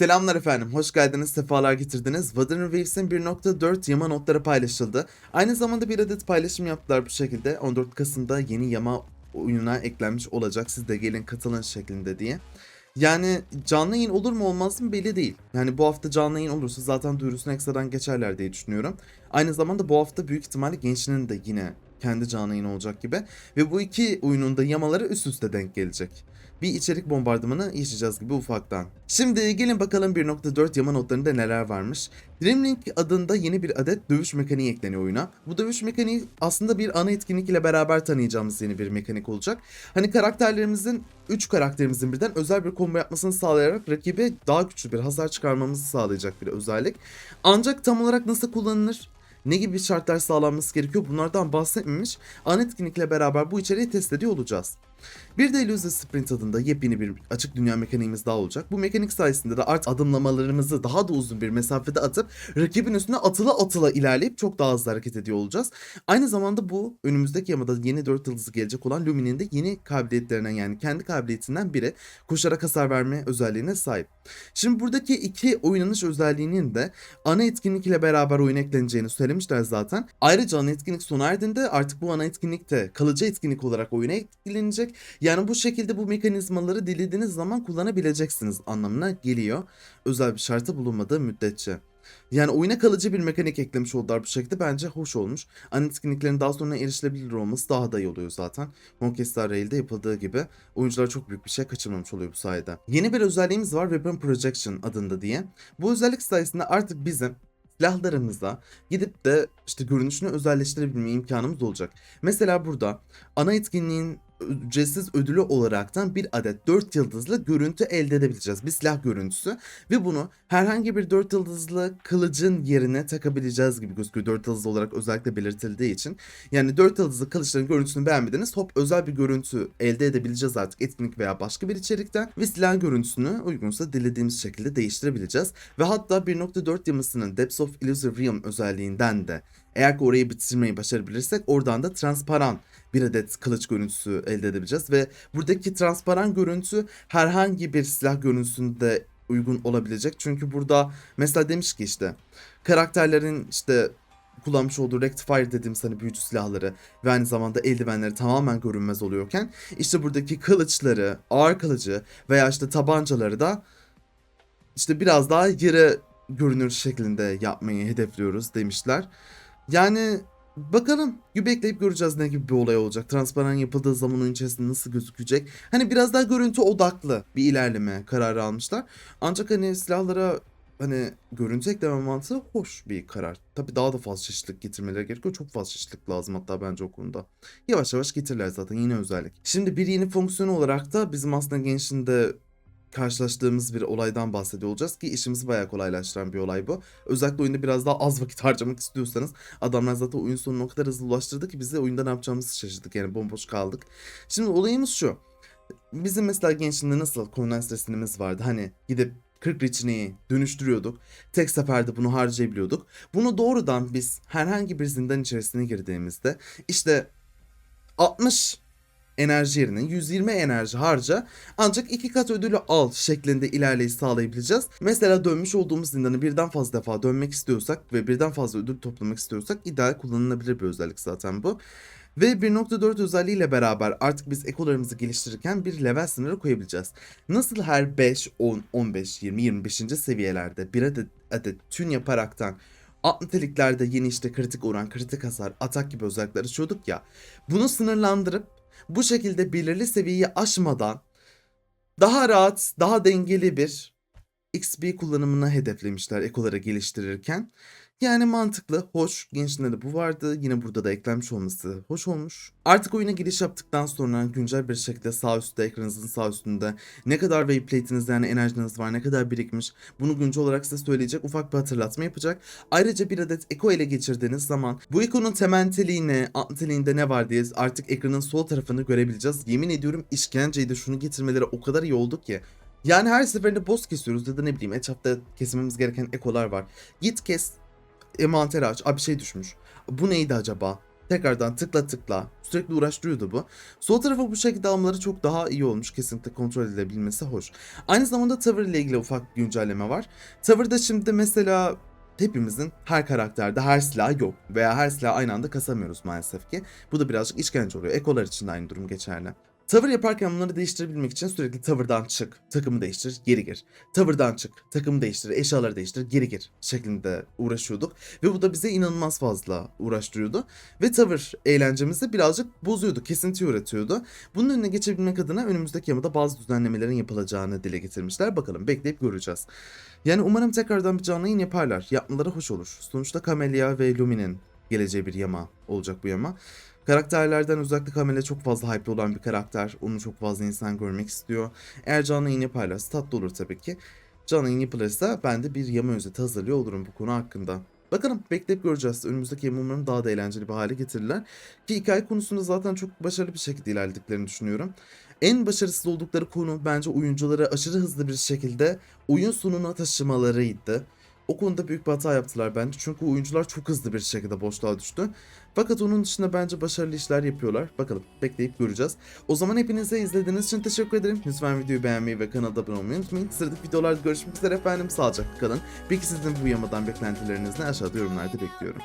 Selamlar efendim, hoş geldiniz, sefalar getirdiniz. Wuthering Waves'in 1.4 yama notları paylaşıldı. Aynı zamanda bir adet paylaşım yaptılar bu şekilde. 14 Kasım'da yeni yama oyununa eklenmiş olacak. Siz de gelin katılın şeklinde diye. Yani canlı yayın olur mu olmaz mı belli değil. Yani bu hafta canlı yayın olursa zaten duyurusunu ekstradan geçerler diye düşünüyorum. Aynı zamanda bu hafta büyük ihtimalle gençlerin de yine kendi canlı yayın olacak gibi. Ve bu iki oyunun da yamaları üst üste denk gelecek bir içerik bombardımanı yaşayacağız gibi ufaktan. Şimdi gelin bakalım 1.4 yama notlarında neler varmış. Dreamlink adında yeni bir adet dövüş mekaniği ekleniyor oyuna. Bu dövüş mekaniği aslında bir ana etkinlik ile beraber tanıyacağımız yeni bir mekanik olacak. Hani karakterlerimizin 3 karakterimizin birden özel bir combo yapmasını sağlayarak rakibe daha güçlü bir hasar çıkarmamızı sağlayacak bir özellik. Ancak tam olarak nasıl kullanılır? Ne gibi şartlar sağlanması gerekiyor bunlardan bahsetmemiş. Ana etkinlikle beraber bu içeriği test ediyor olacağız. Bir de Illusion Sprint adında yepyeni bir açık dünya mekaniğimiz daha olacak. Bu mekanik sayesinde de artık adımlamalarımızı daha da uzun bir mesafede atıp rakibin üstüne atıla atıla ilerleyip çok daha hızlı hareket ediyor olacağız. Aynı zamanda bu önümüzdeki yamada yeni 4 yıldızı gelecek olan Lumin'in de yeni kabiliyetlerinden yani kendi kabiliyetinden biri koşarak hasar verme özelliğine sahip. Şimdi buradaki iki oynanış özelliğinin de ana etkinlik ile beraber oyun ekleneceğini söylemişler zaten. Ayrıca ana etkinlik sona erdiğinde artık bu ana etkinlik de kalıcı etkinlik olarak oyuna eklenecek. Yani bu şekilde bu mekanizmaları dilediğiniz zaman kullanabileceksiniz anlamına geliyor. Özel bir şartı bulunmadığı müddetçe. Yani oyuna kalıcı bir mekanik eklemiş oldular bu şekilde bence hoş olmuş. Ana etkinliklerin daha sonra erişilebilir olması daha da iyi oluyor zaten. Monkey Rail'de yapıldığı gibi oyuncular çok büyük bir şey kaçırmamış oluyor bu sayede. Yeni bir özelliğimiz var Weapon Projection adında diye. Bu özellik sayesinde artık bizim silahlarımıza gidip de işte görünüşünü özelleştirebilme imkanımız olacak. Mesela burada ana etkinliğin ücretsiz ödülü olaraktan bir adet 4 yıldızlı görüntü elde edebileceğiz. Bir silah görüntüsü ve bunu herhangi bir 4 yıldızlı kılıcın yerine takabileceğiz gibi gözüküyor. 4 yıldızlı olarak özellikle belirtildiği için. Yani 4 yıldızlı kılıçların görüntüsünü beğenmediniz. Hop özel bir görüntü elde edebileceğiz artık etkinlik veya başka bir içerikten ve silah görüntüsünü uygunsa dilediğimiz şekilde değiştirebileceğiz. Ve hatta 1.4 yamasının Depths of Illusory Realm özelliğinden de eğer ki orayı bitirmeyi başarabilirsek oradan da transparan bir adet kılıç görüntüsü elde edebileceğiz ve buradaki transparan görüntü herhangi bir silah görüntüsünde uygun olabilecek. Çünkü burada mesela demiş ki işte karakterlerin işte kullanmış olduğu Rectifier dediğimiz hani büyücü silahları ve aynı zamanda eldivenleri tamamen görünmez oluyorken işte buradaki kılıçları, ağır kılıcı veya işte tabancaları da işte biraz daha yere görünür şeklinde yapmayı hedefliyoruz demişler. Yani bakalım bir bekleyip göreceğiz ne gibi bir olay olacak. Transparan yapıldığı zaman oyun içerisinde nasıl gözükecek. Hani biraz daha görüntü odaklı bir ilerleme kararı almışlar. Ancak hani silahlara hani görüntü ekleme mantığı hoş bir karar. Tabii daha da fazla çeşitlilik getirmeleri gerekiyor. Çok fazla çeşitlilik lazım hatta bence o konuda. Yavaş yavaş getirirler zaten yine özellik. Şimdi bir yeni fonksiyon olarak da bizim aslında gençliğinde karşılaştığımız bir olaydan bahsediyor olacağız ki işimizi bayağı kolaylaştıran bir olay bu. Özellikle oyunda biraz daha az vakit harcamak istiyorsanız adamlar zaten oyun sonuna o kadar hızlı ulaştırdı ki bize oyunda ne yapacağımızı şaşırdık yani bomboş kaldık. Şimdi olayımız şu. Bizim mesela gençliğinde nasıl Conan stresinimiz vardı hani gidip 40 reçineyi dönüştürüyorduk. Tek seferde bunu harcayabiliyorduk. Bunu doğrudan biz herhangi bir zindan içerisine girdiğimizde işte 60 enerji yerine 120 enerji harca ancak iki kat ödülü al şeklinde ilerleyiş sağlayabileceğiz. Mesela dönmüş olduğumuz zindanı birden fazla defa dönmek istiyorsak ve birden fazla ödül toplamak istiyorsak ideal kullanılabilir bir özellik zaten bu. Ve 1.4 özelliğiyle beraber artık biz ekolarımızı geliştirirken bir level sınırı koyabileceğiz. Nasıl her 5, 10, 15, 20, 25. seviyelerde bir adet, adet tün yaparaktan alt niteliklerde yeni işte kritik oran, kritik hasar, atak gibi özellikler açıyorduk ya. Bunu sınırlandırıp bu şekilde belirli seviyeyi aşmadan daha rahat, daha dengeli bir XP kullanımına hedeflemişler ekoları geliştirirken. Yani mantıklı, hoş. Gençliğinde de bu vardı. Yine burada da eklenmiş olması hoş olmuş. Artık oyuna giriş yaptıktan sonra güncel bir şekilde sağ üstte, ekranınızın sağ üstünde ne kadar wayplate'iniz yani enerjiniz var, ne kadar birikmiş bunu güncel olarak size söyleyecek ufak bir hatırlatma yapacak. Ayrıca bir adet eko ele geçirdiğiniz zaman bu ekonun alt niteliğinde ne var diye artık ekranın sol tarafını görebileceğiz. Yemin ediyorum işkenceydi şunu getirmeleri o kadar iyi oldu ki. Yani her seferinde boss kesiyoruz ya da ne bileyim etrafta kesmemiz gereken ekolar var. Git kes envanteri aç. Abi şey düşmüş. Bu neydi acaba? Tekrardan tıkla tıkla sürekli uğraştırıyordu bu. Sol tarafa bu şekilde almaları çok daha iyi olmuş. Kesinlikle kontrol edilebilmesi hoş. Aynı zamanda tavır ile ilgili ufak bir güncelleme var. Tavırda şimdi mesela hepimizin her karakterde her silah yok veya her silahı aynı anda kasamıyoruz maalesef ki. Bu da birazcık işkence oluyor. Ekolar için de aynı durum geçerli. Tavır yaparken bunları değiştirebilmek için sürekli tavırdan çık, takımı değiştir, geri gir. Tavırdan çık, takımı değiştir, eşyaları değiştir, geri gir şeklinde uğraşıyorduk. Ve bu da bize inanılmaz fazla uğraştırıyordu. Ve tavır eğlencemizi birazcık bozuyordu, kesinti üretiyordu. Bunun önüne geçebilmek adına önümüzdeki yamada bazı düzenlemelerin yapılacağını dile getirmişler. Bakalım bekleyip göreceğiz. Yani umarım tekrardan bir canlı yayın yaparlar. Yapmaları hoş olur. Sonuçta Camellia ve Lumi'nin geleceği bir yama olacak bu yama. Karakterlerden özellikle Camellia çok fazla hype'lı olan bir karakter. Onu çok fazla insan görmek istiyor. Eğer canlı yayın yaparlarsa tatlı olur tabii ki. Canlı yayın yapılırsa ben de bir yama özeti hazırlıyor olurum bu konu hakkında. Bakalım bekleyip göreceğiz. Önümüzdeki yama umarım daha da eğlenceli bir hale getirirler. Ki hikaye konusunda zaten çok başarılı bir şekilde ilerlediklerini düşünüyorum. En başarısız oldukları konu bence oyuncuları aşırı hızlı bir şekilde oyun sonuna taşımalarıydı. O konuda büyük bir hata yaptılar bence. Çünkü oyuncular çok hızlı bir şekilde boşluğa düştü. Fakat onun dışında bence başarılı işler yapıyorlar. Bakalım bekleyip göreceğiz. O zaman hepinize izlediğiniz için teşekkür ederim. Lütfen videoyu beğenmeyi ve kanala abone olmayı unutmayın. Sıradaki videolarda görüşmek üzere efendim. Sağlıcakla kalın. Peki sizin bu yamadan beklentileriniz ne? Aşağıda yorumlarda bekliyorum.